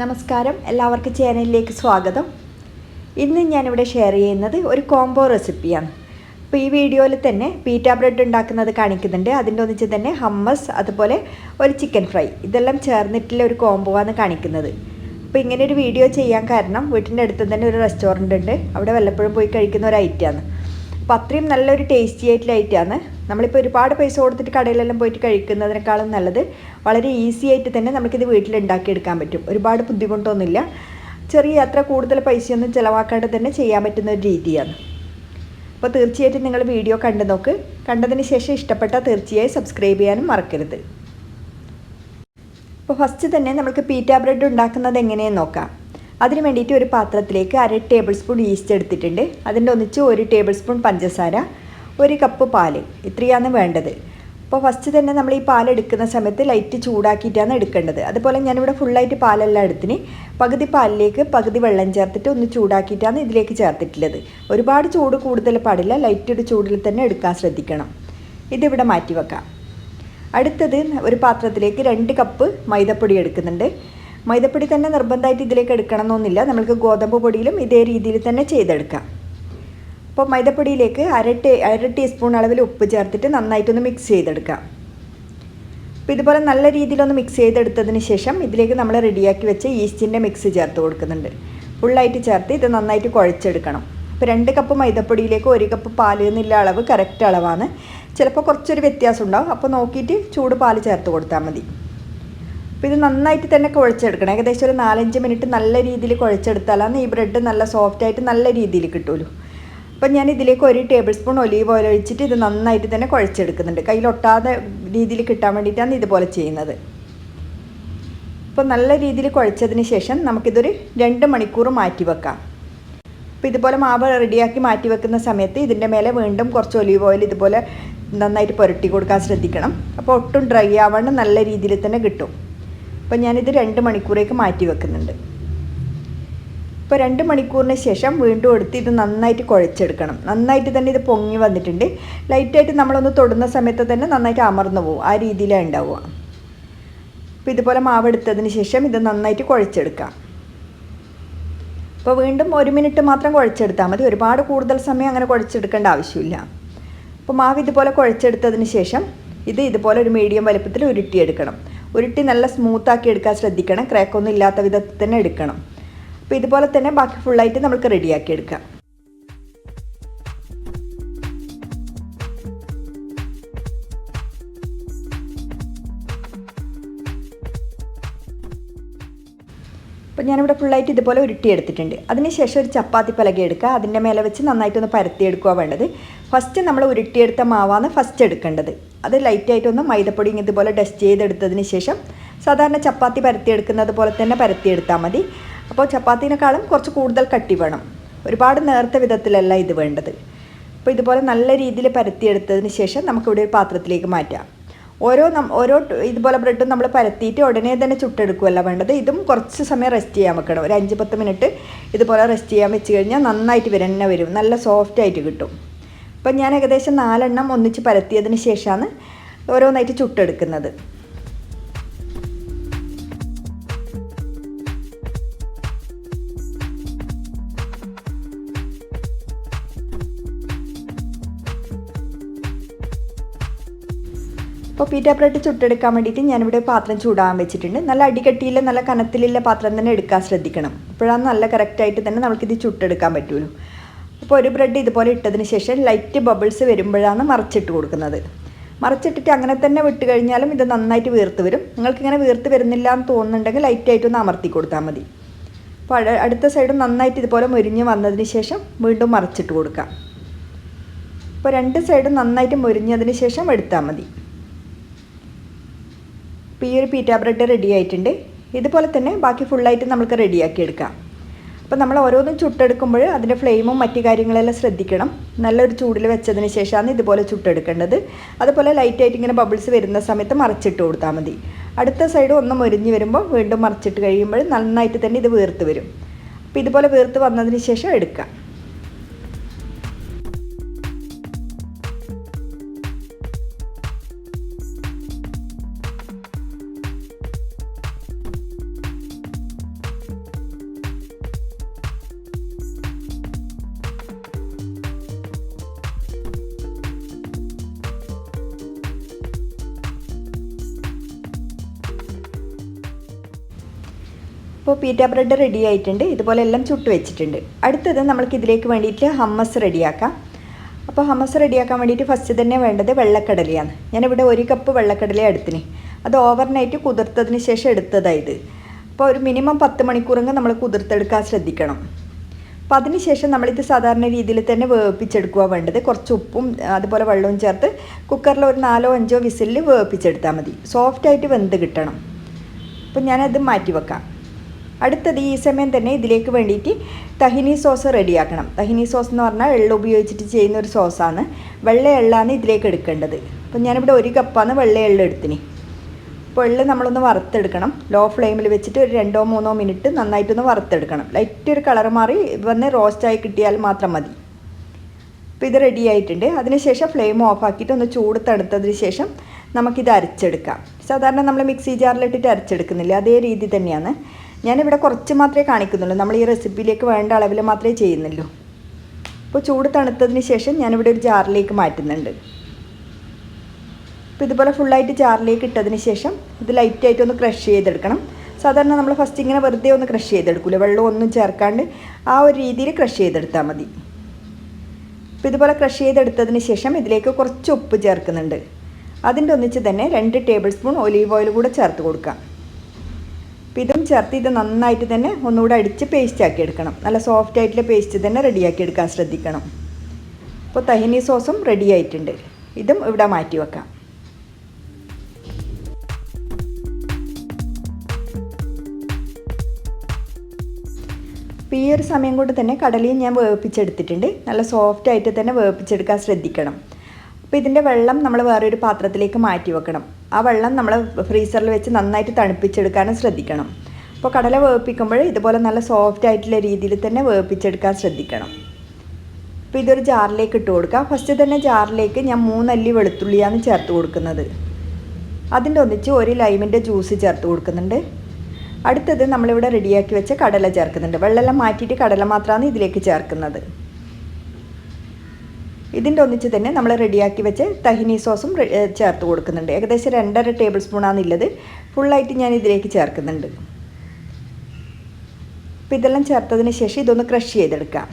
നമസ്കാരം. എല്ലാവർക്കും ചാനലിലേക്ക് സ്വാഗതം. ഇന്ന് ഞാനിവിടെ ഷെയർ ചെയ്യുന്നത് ഒരു കോംബോ റെസിപ്പിയാണ് അപ്പോൾ ഈ വീഡിയോയിൽ തന്നെ പീറ്റ ബ്രെഡ് ഉണ്ടാക്കുന്നത് കാണിക്കുന്നുണ്ട്. അതിന്റെ ഒന്നിച്ച് തന്നെ ഹമ്മസ് അതുപോലെ ഒരു ചിക്കൻ ഫ്രൈ ഇതെല്ലാം ചേർന്നിട്ടുള്ള ഒരു കോംബോ ആണ് കാണിക്കുന്നത്. അപ്പോൾ ഇങ്ങനെ ഒരു വീഡിയോ ചെയ്യാൻ കാരണം വീട്ടിന്റെ അടുത്ത് തന്നെ ഒരു റെസ്റ്റോറന്റ് ഉണ്ട്. അവിടെ വല്ലപ്പോഴും പോയി കഴിക്കുന്ന ഒരു ഐറ്റമാണ് അപ്പോൾ അത്രയും നല്ലൊരു ടേസ്റ്റി ആയിട്ടുള്ള ഐറ്റമാണ് നമ്മളിപ്പോൾ ഒരുപാട് പൈസ കൊടുത്തിട്ട് കടയിലെല്ലാം പോയിട്ട് കഴിക്കുന്നതിനേക്കാളും നല്ലത് വളരെ ഈസി ആയിട്ട് തന്നെ നമുക്കിത് വീട്ടിൽ ഉണ്ടാക്കിയെടുക്കാൻ പറ്റും. ഒരുപാട് ബുദ്ധിമുട്ടൊന്നുമില്ല. ചെറിയ അത്ര കൂടുതൽ പൈസയൊന്നും ചിലവാക്കാണ്ട് തന്നെ ചെയ്യാൻ പറ്റുന്ന ഒരു രീതിയാണ്. അപ്പോൾ തീർച്ചയായിട്ടും നിങ്ങൾ വീഡിയോ കണ്ടു നോക്ക്. കണ്ടതിന് ശേഷം ഇഷ്ടപ്പെട്ടാൽ തീർച്ചയായും സബ്സ്ക്രൈബ് ചെയ്യാനും മറക്കരുത്. അപ്പോൾ ഫസ്റ്റ് തന്നെ നമുക്ക് പീറ്റ ബ്രെഡ് ഉണ്ടാക്കുന്നത് എങ്ങനെയെന്ന് നോക്കാം. അതിന് വേണ്ടിയിട്ട് ഒരു പാത്രത്തിലേക്ക് അര ടേബിൾ സ്പൂൺ ഈസ്റ്റ് എടുത്തിട്ടുണ്ട്. അതിന്റെ ഒന്നിച്ച് ഒരു ടേബിൾ സ്പൂൺ പഞ്ചസാര ഒരു കപ്പ് പാൽ. ഇത്രയാണ് വേണ്ടത്. അപ്പോൾ ഫസ്റ്റ് തന്നെ നമ്മൾ ഈ പാൽ എടുക്കുന്ന സമയത്ത് ലൈറ്റ് ചൂടാക്കിയിട്ടാണ് എടുക്കേണ്ടത്. അതുപോലെ ഞാനിവിടെ ഫുള്ളായിട്ട് പാലെല്ലാം എടുത്തിന്. പകുതി പാലിലേക്ക് പകുതി വെള്ളം ചേർത്തിട്ട് ഒന്ന് ചൂടാക്കിയിട്ടാണ് ഇതിലേക്ക് ചേർത്തിട്ടുള്ളത്. ഒരുപാട് ചൂട് കൂടുതൽ പാടില്ല. ലൈറ്റ് ഒരു ചൂടിൽ തന്നെ എടുക്കാൻ ശ്രദ്ധിക്കണം. ഇതിവിടെ മാറ്റി വെക്കാം അടുത്തത് ഒരു പാത്രത്തിലേക്ക് രണ്ട് കപ്പ് മൈദപ്പൊടി എടുക്കുന്നുണ്ട്. മൈദപ്പൊടി തന്നെ നിർബന്ധമായിട്ട് ഇതിലേക്ക് എടുക്കണം എന്നൊന്നുമില്ല നമുക്ക് ഗോതമ്പ് പൊടിയിലും ഇതേ രീതിയിൽ തന്നെ ചെയ്തെടുക്കാം. അപ്പോൾ മൈദപ്പൊടിയിലേക്ക് അര ടീ അര ടീസ്പൂൺ അളവിൽ ഉപ്പ് ചേർത്തിട്ട് നന്നായിട്ടൊന്ന് മിക്സ് ചെയ്തെടുക്കാം. അപ്പോൾ ഇതുപോലെ നല്ല രീതിയിലൊന്ന് മിക്സ് ചെയ്തെടുത്തതിന് ശേഷം ഇതിലേക്ക് നമ്മൾ റെഡിയാക്കി വെച്ച ഈസ്റ്റിന്റെ മിക്സ് ചേർത്ത് കൊടുക്കുന്നുണ്ട്. ഫുള്ളായിട്ട് ചേർത്ത് ഇത് നന്നായിട്ട് കുഴച്ചെടുക്കണം. ഇപ്പോൾ രണ്ട് കപ്പ് മൈദപ്പൊടിയിലേക്ക് ഒരു കപ്പ് പാൽ എന്നുള്ള അളവ് കറക്റ്റ് അളവാണ്. ചിലപ്പോൾ കുറച്ചൊരു വ്യത്യാസം ഉണ്ടാവും. അപ്പോൾ നോക്കിയിട്ട് ചൂട് പാൽ ചേർത്ത് കൊടുത്താൽ മതി. അപ്പോൾ ഇത് നന്നായിട്ട് തന്നെ കുഴച്ചെടുക്കണം. ഏകദേശം ഒരു നാലഞ്ച് മിനിറ്റ് നല്ല രീതിയിൽ കുഴച്ചെടുത്താലാണ് ഈ ബ്രെഡ് നല്ല സോഫ്റ്റായിട്ട് നല്ല രീതിയിൽ കിട്ടുമല്ലോ അപ്പം ഞാൻ ഇതിലേക്ക് ഒരു ടേബിൾ സ്പൂൺ ഒലീവ് ഓയിൽ ഒഴിച്ചിട്ട് ഇത് നന്നായിട്ട് തന്നെ കുഴച്ചെടുക്കുന്നുണ്ട്. കയ്യിലൊട്ടാതെ രീതിയിൽ കിട്ടാൻ വേണ്ടിയിട്ടാണ് ഇതുപോലെ ചെയ്യുന്നത്. അപ്പോൾ നല്ല രീതിയിൽ കുഴച്ചതിന് ശേഷം നമുക്കിതൊരു രണ്ട് മണിക്കൂർ മാറ്റി വെക്കാം. അപ്പോൾ ഇതുപോലെ മാവ് റെഡിയാക്കി മാറ്റി വെക്കുന്ന സമയത്ത് ഇതിന്റെ മേലെ വീണ്ടും കുറച്ച് ഒലീവ് ഓയിൽ ഇതുപോലെ നന്നായിട്ട് പുരട്ടി കൊടുക്കാൻ ശ്രദ്ധിക്കണം. അപ്പോൾ ഒട്ടും ഡ്രൈ ആവാണ്ട് നല്ല രീതിയിൽ തന്നെ കിട്ടും. അപ്പോൾ ഞാനിത് രണ്ട് മണിക്കൂറേക്ക് മാറ്റി വെക്കുന്നുണ്ട്. ഇപ്പോൾ രണ്ട് മണിക്കൂറിന് ശേഷം വീണ്ടും എടുത്ത് ഇത് നന്നായിട്ട് കുഴച്ചെടുക്കണം. നന്നായിട്ട് തന്നെ ഇത് പൊങ്ങി വന്നിട്ടുണ്ട്. ലൈറ്റായിട്ട് നമ്മളൊന്ന് തൊടുന്ന സമയത്ത് തന്നെ നന്നായിട്ട് അമർന്നു പോകും ആ രീതിയിലാണ് ഉണ്ടാവുക. അപ്പോൾ ഇതുപോലെ മാവെടുത്തതിന് ശേഷം ഇത് നന്നായിട്ട് കുഴച്ചെടുക്കാം. അപ്പോൾ വീണ്ടും ഒരു മിനിറ്റ് മാത്രം കുഴച്ചെടുത്താൽ മതി. ഒരുപാട് കൂടുതൽ സമയം അങ്ങനെ കുഴച്ചെടുക്കേണ്ട ആവശ്യമില്ല. അപ്പോൾ മാവ് ഇതുപോലെ കുഴച്ചെടുത്തതിന് ശേഷം ഇത് ഇതുപോലെ ഒരു മീഡിയം വലുപ്പത്തിൽ ഉരുട്ടിയെടുക്കണം. ഉരുട്ടി നല്ല സ്മൂത്താക്കി എടുക്കാൻ ശ്രദ്ധിക്കണം. ക്രാക്കൊന്നും ഇല്ലാത്ത വിധത്തിൽ തന്നെ എടുക്കണം. അപ്പോൾ ഇതുപോലെ തന്നെ ബാക്കി ഫുള്ളായിട്ട് നമുക്ക് റെഡിയാക്കി എടുക്കാം. ഞാനിവിടെ ഫുള്ളായിട്ട് ഇതുപോലെ ഉരുട്ടി ഉരുട്ടിയെടുത്തിട്ടുണ്ട് അതിനുശേഷം ഒരു ചപ്പാത്തി പലക എടുക്കുക. അതിന്റെ മേലെ വെച്ച് നന്നായിട്ടൊന്ന് പരത്തിയെടുക്കുക വേണ്ടത്. ഫസ്റ്റ് നമ്മൾ ഉരുട്ടിയെടുത്ത മാവാണ് ഫസ്റ്റ് എടുക്കേണ്ടത്. അത് ലൈറ്റായിട്ടൊന്ന് മൈദപ്പൊടി ഇതുപോലെ ഡസ്റ്റ് ചെയ്തെടുത്തതിന് ശേഷം സാധാരണ ചപ്പാത്തി പരത്തിയെടുക്കുന്നത് പോലെ തന്നെ പരത്തിയെടുത്താൽ മതി. അപ്പോൾ ചപ്പാത്തിനേക്കാളും കുറച്ച് കൂടുതൽ കട്ടി വേണം. ഒരുപാട് നേർത്ത വിധത്തിലല്ല ഇത് വേണ്ടത്. അപ്പോൾ ഇതുപോലെ നല്ല രീതിയിൽ പരത്തിയെടുത്തതിന് ശേഷം നമുക്കിവിടെ ഒരു പാത്രത്തിലേക്ക് മാറ്റാം. ഓരോ ഓരോ ഇതുപോലെ ബ്രെഡും നമ്മൾ പരത്തിയിട്ട് ഉടനെ തന്നെ ചുട്ടെടുക്കുകയല്ല വേണ്ടത്. ഇതും കുറച്ച് സമയം റെസ്റ്റ് ചെയ്യാൻ വെക്കണം. ഒരു അഞ്ച് പത്ത് മിനിറ്റ് ഇതുപോലെ റെസ്റ്റ് ചെയ്യാൻ വെച്ച് കഴിഞ്ഞാൽ നന്നായിട്ട് വരന്നെ വരും. നല്ല സോഫ്റ്റ് ആയിട്ട് കിട്ടും. അപ്പം ഞാൻ ഏകദേശം നാലെണ്ണം ഒന്നിച്ച് പരത്തിയതിന് ശേഷമാണ് ഓരോന്നായിട്ട് ചുട്ടെടുക്കുന്നത്. അപ്പോൾ പീറ്റ ബ്രെഡ് ചുട്ടെടുക്കാൻ വേണ്ടിയിട്ട് ഞാനിവിടെ പാത്രം ചൂടാൻ വെച്ചിട്ടുണ്ട്. നല്ല അടികട്ടിയില്ല നല്ല കനത്തിലുള്ള പാത്രം തന്നെ എടുക്കാൻ ശ്രദ്ധിക്കണം. അപ്പോഴാണ് നല്ല കറക്റ്റായിട്ട് തന്നെ നമുക്കിത് ചുട്ടെടുക്കാൻ പറ്റുള്ളൂ. അപ്പോൾ ഒരു ബ്രെഡ് ഇതുപോലെ ഇട്ടതിന് ശേഷം ലൈറ്റ് ബബിൾസ് വരുമ്പോഴാണ് മറച്ചിട്ട് കൊടുക്കുന്നത്. മറച്ചിട്ടിട്ട് അങ്ങനെ തന്നെ വിട്ട് കഴിഞ്ഞാലും ഇത് നന്നായിട്ട് വീർത്ത് വരും. നിങ്ങൾക്ക് ഇങ്ങനെ വീർത്ത് വരുന്നില്ല എന്ന് തോന്നുന്നുണ്ടെങ്കിൽ ലൈറ്റായിട്ടൊന്ന് അമർത്തി കൊടുത്താൽ മതി. അപ്പോൾ അടുത്ത സൈഡ് നന്നായിട്ട് ഇതുപോലെ മുരിഞ്ഞ് വന്നതിന് ശേഷം വീണ്ടും മറച്ചിട്ട് കൊടുക്കാം. അപ്പോൾ രണ്ട് സൈഡും നന്നായിട്ട് മുരിഞ്ഞതിന് ശേഷം എടുത്താൽ മതി. അപ്പോൾ ഈ ഒരു പീറ്റ ബ്രെഡ് റെഡി ആയിട്ടുണ്ട്. ഇതുപോലെ തന്നെ ബാക്കി ഫുള്ളായിട്ട് നമുക്ക് റെഡിയാക്കി എടുക്കാം. അപ്പോൾ നമ്മൾ ഓരോന്നും ചുട്ടെടുക്കുമ്പോൾ അതിന്റെ ഫ്ലെയിമും മറ്റു കാര്യങ്ങളെല്ലാം ശ്രദ്ധിക്കണം. നല്ലൊരു ചൂടിൽ വെച്ചതിന് ശേഷമാണ് ഇതുപോലെ ചുട്ടെടുക്കേണ്ടത്. അതുപോലെ ലൈറ്റായിട്ട് ഇങ്ങനെ ബബിൾസ് വരുന്ന സമയത്ത് മറിച്ചിട്ട് കൊടുത്താൽ മതി. അടുത്ത സൈഡ് ഒന്ന് മുരിഞ്ഞ് വരുമ്പോൾ വീണ്ടും മറിച്ചിട്ട് കഴിയുമ്പോൾ നന്നായിട്ട് തന്നെ ഇത് വീർത്ത് വരും. അപ്പോൾ ഇതുപോലെ വീർത്ത് വന്നതിന് ശേഷം എടുക്കാം. ഇപ്പോൾ പീറ്റ ബ്രെഡ് റെഡി ആയിട്ടുണ്ട്. ഇതുപോലെ എല്ലാം ചുട്ട് വെച്ചിട്ടുണ്ട്. അടുത്തത് നമ്മൾക്ക് ഇതിലേക്ക് വേണ്ടിയിട്ട് ഹമ്മസ് റെഡിയാക്കാം അപ്പോൾ ഹമ്മസ് റെഡിയാക്കാൻ വേണ്ടിയിട്ട് ഫസ്റ്റ് തന്നെ വേണ്ടത് വെള്ളക്കടലയാണ്. ഞാനിവിടെ ഒരു കപ്പ് വെള്ളക്കടല എടുത്തിന്. അത് ഓവർനൈറ്റ് കുതിർത്തതിന് ശേഷം എടുത്തതായത് അപ്പോൾ ഒരു മിനിമം പത്ത് മണിക്കൂറെങ്കിൽ നമ്മൾ കുതിർത്തെടുക്കാൻ ശ്രദ്ധിക്കണം. അപ്പോൾ അതിന് ശേഷം നമ്മളിത് സാധാരണ രീതിയിൽ തന്നെ വേവിപ്പിച്ചെടുക്കുക വേണ്ടത്. കുറച്ച് ഉപ്പും അതുപോലെ വെള്ളവും ചേർത്ത് കുക്കറിൽ ഒരു നാലോ അഞ്ചോ വിസിലിൽ വേവിപ്പിച്ചെടുത്താൽ മതി. സോഫ്റ്റായിട്ട് വെന്ത് കിട്ടണം. അപ്പോൾ ഞാനത് മാറ്റി വെക്കാം അടുത്തത് ഈ സമയം തന്നെ ഇതിലേക്ക് വേണ്ടിയിട്ട് തഹിനി സോസ് റെഡിയാക്കണം തഹിനി സോസ് എന്ന് പറഞ്ഞാൽ എള്ള ഉപയോഗിച്ചിട്ട് ചെയ്യുന്ന ഒരു സോസാണ് വെള്ള എള്ളാണ് ഇതിലേക്ക് എടുക്കേണ്ടത്. അപ്പോൾ ഞാനിവിടെ ഒരു കപ്പാണ് വെള്ള എള്ള എടുത്തിന്. അപ്പോൾ എള്ള് നമ്മളൊന്ന് വറുത്തെടുക്കണം. ലോ ഫ്ലെയിമിൽ വെച്ചിട്ട് ഒരു രണ്ടോ മൂന്നോ മിനിറ്റ് നന്നായിട്ടൊന്ന് വറുത്തെടുക്കണം. ലൈറ്റ് ഒരു കളർ മാറി വന്ന് റോസ്റ്റായി കിട്ടിയാൽ മാത്രം മതി. അപ്പോൾ ഇത് റെഡി ആയിട്ടുണ്ട്. അതിനുശേഷം ഫ്ലെയിം ഓഫ് ആക്കിയിട്ട് ഒന്ന് ചൂട് തണുത്തതിന് ശേഷം നമുക്കിത് അരച്ചെടുക്കാം. സാധാരണ നമ്മൾ മിക്സി ജാറിലിട്ടിട്ട് അരച്ചെടുക്കുന്നില്ല. അതേ രീതി തന്നെയാണ്. ഞാനിവിടെ കുറച്ച് മാത്രമേ കാണിക്കുന്നുള്ളൂ. നമ്മൾ ഈ റെസിപ്പിയിലേക്ക് വേണ്ട അളവിൽ മാത്രമേ ചെയ്യുന്നുള്ളൂ. അപ്പോൾ ചൂട് തണുത്തതിന് ശേഷം ഞാനിവിടെ ഒരു ജാറിലേക്ക് മാറ്റുന്നുണ്ട്. അപ്പോൾ ഇതുപോലെ ഫുള്ളായിട്ട് ജാറിലേക്ക് ഇട്ടതിന് ശേഷം ഇത് ലൈറ്റായിട്ട് ഒന്ന് ക്രഷ് ചെയ്തെടുക്കണം. സാധാരണ നമ്മൾ ഫസ്റ്റ് ഇങ്ങനെ വെറുതെ ഒന്ന് ക്രഷ് ചെയ്തെടുക്കില്ല വെള്ളം ഒന്നും ചേർക്കാണ്ട് ആ ഒരു രീതിയിൽ ക്രഷ് ചെയ്തെടുത്താൽ മതി. അപ്പോൾ ഇതുപോലെ ക്രഷ് ചെയ്തെടുത്തതിന് ശേഷം ഇതിലേക്ക് കുറച്ച് ഉപ്പ് ചേർക്കുന്നുണ്ട്. അതിന്റെ ഒന്നിച്ച് തന്നെ രണ്ട് ടേബിൾ സ്പൂൺ ഒലീവ് ഓയിൽ കൂടെ ചേർത്ത് കൊടുക്കാം. അപ്പോൾ ഇതും ചേർത്ത് ഇത് നന്നായിട്ട് തന്നെ ഒന്നുകൂടെ അടിച്ച് പേസ്റ്റ് ആക്കി എടുക്കണം. നല്ല സോഫ്റ്റ് ആയിട്ടുള്ള പേസ്റ്റ് തന്നെ റെഡിയാക്കി എടുക്കാൻ ശ്രദ്ധിക്കണം. അപ്പോൾ തഹിനി സോസും റെഡി ആയിട്ടുണ്ട്. ഇതും ഇവിടെ മാറ്റി വെക്കാം. അപ്പോൾ ഈ ഒരു സമയം കൊണ്ട് തന്നെ കടലയും ഞാൻ വേവിപ്പിച്ചെടുത്തിട്ടുണ്ട്. നല്ല സോഫ്റ്റ് ആയിട്ട് തന്നെ വേവിപ്പിച്ചെടുക്കാൻ ശ്രദ്ധിക്കണം. അപ്പോൾ ഇതിന്റെ വെള്ളം നമ്മൾ വേറൊരു പാത്രത്തിലേക്ക് മാറ്റി വെക്കണം. ആ വെള്ളം നമ്മൾ ഫ്രീസറിൽ വെച്ച് നന്നായിട്ട് തണുപ്പിച്ചെടുക്കാനും ശ്രദ്ധിക്കണം. അപ്പോൾ കടല വേവിപ്പിക്കുമ്പോൾ ഇതുപോലെ നല്ല സോഫ്റ്റ് ആയിട്ടുള്ള രീതിയിൽ തന്നെ വേവിപ്പിച്ചെടുക്കാൻ ശ്രദ്ധിക്കണം. അപ്പോൾ ഇതൊരു ജാറിലേക്ക് ഇട്ട് കൊടുക്കുക ഫസ്റ്റ് തന്നെ ജാറിലേക്ക് ഞാൻ മൂന്നല്ലി വെളുത്തുള്ളിയാണ് ചേർത്ത് കൊടുക്കുന്നത്. അതിന്റെ ഒന്നിച്ച് ഒരു ലൈമിന്റെ ജ്യൂസ് ചേർത്ത് കൊടുക്കുന്നുണ്ട്. അടുത്തത് നമ്മളിവിടെ റെഡിയാക്കി വെച്ച കടല ചേർക്കുന്നുണ്ട്. വെള്ളമെല്ലാം മാറ്റിയിട്ട് കടല മാത്രമാണ് ഇതിലേക്ക് ചേർക്കുന്നത്. ഇതിന്റെ ഒന്നിച്ച് തന്നെ നമ്മൾ റെഡിയാക്കി വെച്ച് തഹിനി സോസും ചേർത്ത് കൊടുക്കുന്നുണ്ട്. ഏകദേശം രണ്ടര ടേബിൾ സ്പൂണാണ് ഉള്ളത് ഫുള്ളായിട്ട് ഞാൻ ഇതിലേക്ക് ചേർക്കുന്നുണ്ട്. അപ്പോൾ ഇതെല്ലാം ചേർത്തതിന് ശേഷം ഇതൊന്ന് ക്രഷ് ചെയ്തെടുക്കാം.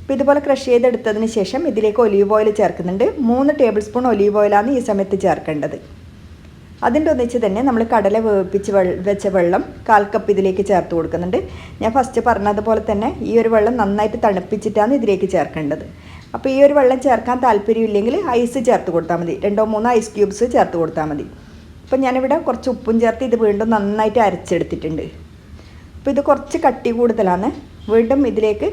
അപ്പോൾ ഇതുപോലെ ക്രഷ് ചെയ്തെടുത്തതിന് ശേഷം ഇതിലേക്ക് ഒലീവ് ഓയിൽ ചേർക്കുന്നുണ്ട്. മൂന്ന് ടേബിൾ സ്പൂൺ ഒലീവ് ഓയിലാണ് ഈ സമയത്ത് ചേർക്കേണ്ടത്. അതിന്റെ ഒന്നിച്ച് തന്നെ നമ്മൾ കടല വേവിപ്പിച്ച് വെച്ച വെള്ളം കാൽ കപ്പ് ഇതിലേക്ക് ചേർത്ത് കൊടുക്കുന്നുണ്ട്. ഞാൻ ഫസ്റ്റ് പറഞ്ഞതുപോലെ തന്നെ ഈ ഒരു വെള്ളം നന്നായിട്ട് തണുപ്പിച്ചിട്ടാണ് ഇതിലേക്ക് ചേർക്കേണ്ടത്. അപ്പോൾ ഈ ഒരു വെള്ളം ചേർക്കാൻ താല്പര്യമില്ലെങ്കിൽ ഐസ് ചേർത്ത് കൊടുത്താൽ മതി. രണ്ടോ മൂന്നോ ഐസ് ക്യൂബ്സ് ചേർത്ത് കൊടുത്താൽ മതി. അപ്പോൾ ഞാനിവിടെ കുറച്ച് ഉപ്പും ചേർത്ത് ഇത് വീണ്ടും നന്നായിട്ട് അരച്ചെടുത്തിട്ടുണ്ട്. അപ്പോൾ ഇത് കുറച്ച് കട്ടി കൂടുതലാണ്. വീണ്ടും ഇതിലേക്ക്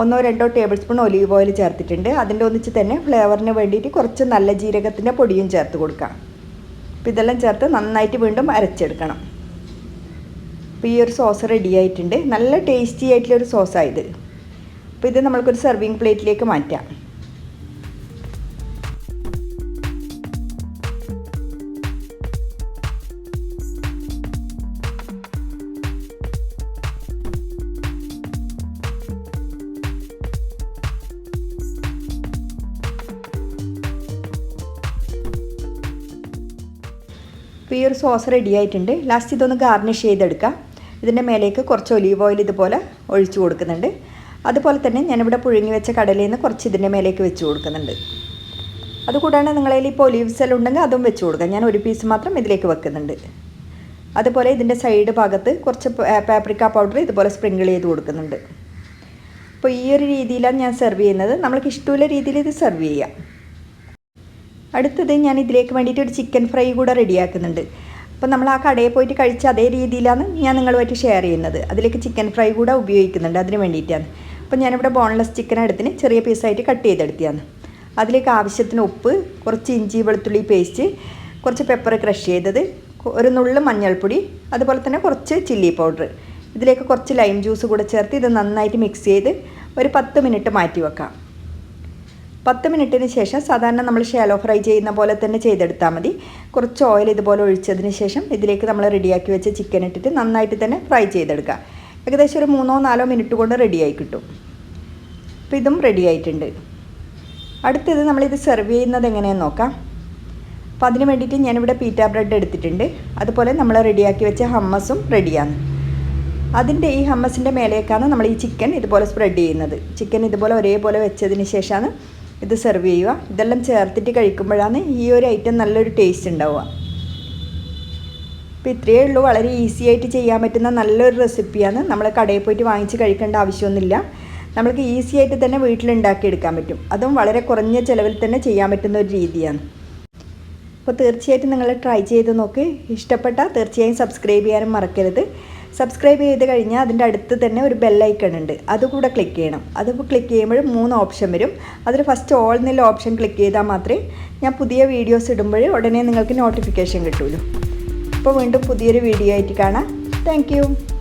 ഒന്നോ രണ്ടോ ടേബിൾ സ്പൂൺ ഒലീവ് ഓയിൽ ചേർത്തിട്ടുണ്ട്. അതിന്റെ ഒന്നിച്ച് തന്നെ ഫ്ലേവറിന് വേണ്ടിയിട്ട് കുറച്ച് നല്ല ജീരകത്തിന്റെ പൊടിയും ചേർത്ത് കൊടുക്കാം. അപ്പോൾ ഇതെല്ലാം ചേർത്ത് നന്നായിട്ട് വീണ്ടും അരച്ചെടുക്കണം. അപ്പോൾ ഈ ഒരു സോസ് റെഡി ആയിട്ടുണ്ട്. നല്ല ടേസ്റ്റി ആയിട്ടുള്ളൊരു സോസായത് അപ്പോൾ ഇത്. നമ്മൾക്കൊരു സെർവിങ് പ്ലേറ്റിലേക്ക് മാറ്റാം. അപ്പോൾ ഈ ഒരു സോസ് റെഡി ആയിട്ടുണ്ട്. ലാസ്റ്റ് ഇതൊന്ന് ഗാർണിഷ് ചെയ്തെടുക്കാം. ഇതിന്റെ മേലേക്ക് കുറച്ച് ഒലീവ് ഓയിൽ ഇതുപോലെ ഒഴിച്ചു കൊടുക്കുന്നുണ്ട്. അതുപോലെ തന്നെ ഞാനിവിടെ പുഴുങ്ങി വെച്ച കടലയിൽ നിന്ന് കുറച്ച് ഇതിന്റെ മേലേക്ക് വെച്ച് കൊടുക്കുന്നുണ്ട്. അതുകൂടാണ്ട് നിങ്ങളതിൽ ഇപ്പോൾ ഒലീവ്സ് എല്ലാം ഉണ്ടെങ്കിൽ അതും വെച്ച് കൊടുക്കാം. ഞാൻ ഒരു പീസ് മാത്രം ഇതിലേക്ക് വെക്കുന്നുണ്ട്. അതുപോലെ ഇതിന്റെ സൈഡ് ഭാഗത്ത് കുറച്ച് പാപ്രിക്ക പൗഡർ ഇതുപോലെ സ്പ്രിങ്കിൾ ചെയ്ത് കൊടുക്കുന്നുണ്ട്. അപ്പോൾ ഈ ഒരു രീതിയിലാണ് ഞാൻ സെർവ് ചെയ്യുന്നത്. നമ്മൾക്ക് ഇഷ്ടമുള്ള രീതിയിൽ ഇത് സെർവ് ചെയ്യാം. അടുത്തത് ഞാൻ ഇതിലേക്ക് വേണ്ടിയിട്ട് ഒരു ചിക്കൻ ഫ്രൈ കൂടെ റെഡിയാക്കുന്നുണ്ട് അപ്പോൾ നമ്മൾ ആ കടയിൽ പോയിട്ട് കഴിച്ച അതേ രീതിയിലാണ് ഞാൻ നിങ്ങളുമായിട്ട് ഷെയർ ചെയ്യുന്നത്. അതിലേക്ക് ചിക്കൻ ഫ്രൈ കൂടെ ഉപയോഗിക്കുന്നുണ്ട്. അതിന് വേണ്ടിയിട്ടാണ്. അപ്പോൾ ഞാനിവിടെ ബോൺലെസ് ചിക്കൻ എടുത്തിന് ചെറിയ പീസായിട്ട് കട്ട് ചെയ്തെടുത്തിയാണ് അതിലേക്ക് ആവശ്യത്തിന് ഉപ്പ് കുറച്ച് ഇഞ്ചി വെളുത്തുള്ളി പേസ്റ്റ് കുറച്ച് പെപ്പർ ക്രഷ് ചെയ്തത് ഒരു നുള്ള് മഞ്ഞൾപ്പൊടി അതുപോലെ തന്നെ കുറച്ച് ചില്ലി പൗഡർ ഇതിലേക്ക് കുറച്ച് ലൈം ജ്യൂസ് കൂടെ ചേർത്ത് ഇത് നന്നായിട്ട് മിക്സ് ചെയ്ത് ഒരു പത്ത് മിനിറ്റ് മാറ്റി വെക്കാം. പത്ത് മിനിറ്റിന് ശേഷം സാധാരണ നമ്മൾ ഷാലോ ഫ്രൈ ചെയ്യുന്ന പോലെ തന്നെ ചെയ്തെടുത്താൽ മതി. കുറച്ച് ഓയിൽ ഇതുപോലെ ഒഴിച്ചതിന് ശേഷം ഇതിലേക്ക് നമ്മൾ റെഡിയാക്കി വെച്ച ചിക്കൻ ഇട്ടിട്ട് നന്നായിട്ട് തന്നെ ഫ്രൈ ചെയ്തെടുക്കുക. ഏകദേശം ഒരു മൂന്നോ നാലോ മിനിറ്റ് കൊണ്ട് റെഡിയായി കിട്ടും. അപ്പോൾ ഇതും റെഡി ആയിട്ടുണ്ട്. അടുത്തത് നമ്മളിത് സെർവ് ചെയ്യുന്നത് എങ്ങനെയാണെന്ന് നോക്കാം. അപ്പോൾ അതിന് വേണ്ടിയിട്ട് ഞാനിവിടെ പീറ്റ ബ്രെഡ് എടുത്തിട്ടുണ്ട്. അതുപോലെ നമ്മൾ റെഡിയാക്കി വെച്ച ഹമ്മസും റെഡിയാണ് അതിന്റെ ഈ ഹമ്മസിന്റെ മേലേക്കാണ് നമ്മൾ ഈ ചിക്കൻ ഇതുപോലെ സ്പ്രെഡ് ചെയ്യുന്നത്. ചിക്കൻ ഇതുപോലെ ഒരേപോലെ വെച്ചതിന് ശേഷമാണ് ഇത് സെർവ് ചെയ്യുക. ഇതെല്ലാം ചേർത്തിട്ട് കഴിക്കുമ്പോഴാണ് ഈ ഒരു ഐറ്റം നല്ലൊരു ടേസ്റ്റ് ഉണ്ടാവുക. അപ്പോൾ ഇത്രയേ ഉള്ളൂ. വളരെ ഈസി ആയിട്ട് ചെയ്യാൻ പറ്റുന്ന നല്ലൊരു റെസിപ്പിയാണ് നമ്മൾ കടയിൽ പോയിട്ട് വാങ്ങിച്ച് കഴിക്കേണ്ട ആവശ്യമൊന്നുമില്ല. നമ്മൾക്ക് ഈസി ആയിട്ട് തന്നെ വീട്ടിലുണ്ടാക്കിയെടുക്കാൻ പറ്റും. അതും വളരെ കുറഞ്ഞ ചിലവിൽ തന്നെ ചെയ്യാൻ പറ്റുന്ന ഒരു രീതിയാണ്. അപ്പോൾ തീർച്ചയായിട്ടും നിങ്ങൾ ട്രൈ ചെയ്ത് നോക്ക്. ഇഷ്ടപ്പെട്ടാൽ തീർച്ചയായും സബ്സ്ക്രൈബ് ചെയ്യാനും മറക്കരുത്. സബ്സ്ക്രൈബ് ചെയ്ത് കഴിഞ്ഞാൽ അതിന്റെ അടുത്ത് തന്നെ ഒരു ബെല്ലൈക്കൺ ഉണ്ട്. അതുകൂടെ ക്ലിക്ക് ചെയ്യണം. അത് ക്ലിക്ക് ചെയ്യുമ്പോൾ മൂന്ന് ഓപ്ഷൻ വരും. അതിൽ ഫസ്റ്റ് ഓൾ എന്നുള്ള ഓപ്ഷൻ ക്ലിക്ക് ചെയ്താൽ മാത്രമേ ഞാൻ പുതിയ വീഡിയോസ് ഇടുമ്പോൾ ഉടനെ നിങ്ങൾക്ക് നോട്ടിഫിക്കേഷൻ കിട്ടുള്ളൂ അപ്പോൾ വീണ്ടും പുതിയൊരു വീഡിയോ ആയിട്ട് കാണാം. താങ്ക്